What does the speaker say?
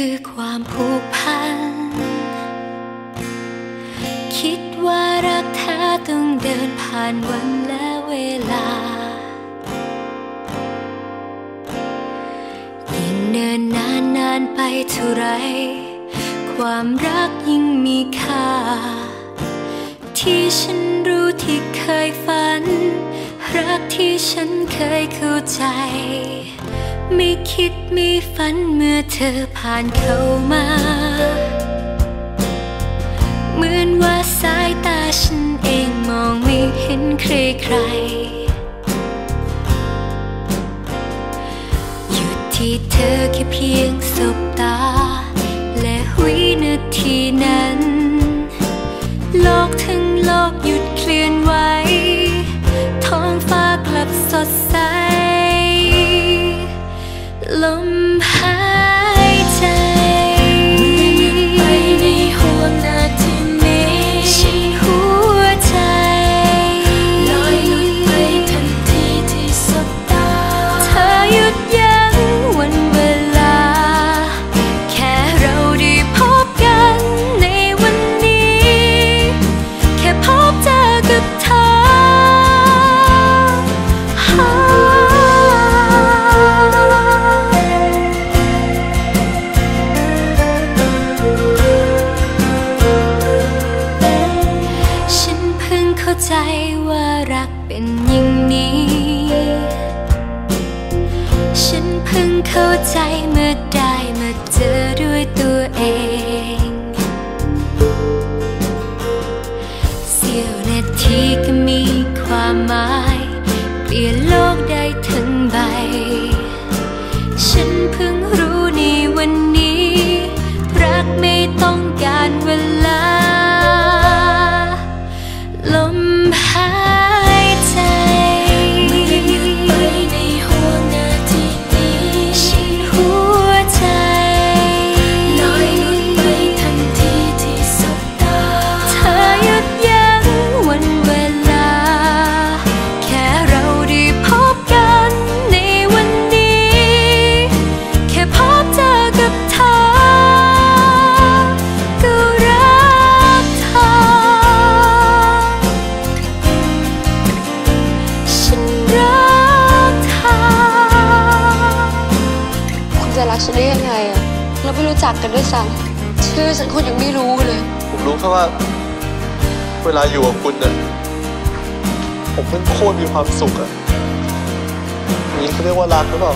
คือความผูกพัน คิดว่ารักแท้ต้องเดินผ่านวันและเวลา ยิ่งเนินนานนานไปเท่าไร ความรักยิ่งมีค่า ที่ฉันรู้ที่เคยฝัน ที่ฉันเคยเข้าใจ ไม่คิดไม่ฝันเมื่อเธอผ่านเข้ามา เหมือนว่าสายตาฉันเองมองไม่เห็นใครใครหยุดที่เธอแค่เพียงสบตา ใจว่ารักเป็นอย่างนี้ ฉันเพิ่งเข้าใจเมื่อได้มาเจอด้วยตัวเอง เสี้ยวนาทีก็มีความหมาย เปลี่ยนโลก รักฉันได้ยังไงอะเราไม่รู้จักกันด้วยซ้ำชื่อฉันคุณยังไม่รู้เลย ผมรู้แค่ว่า เวลาอยู่กับคุณเนี่ยผมเพิ่งโคตรมีความสุขอะนี่เขาเรียกว่ารักหรือเปล่า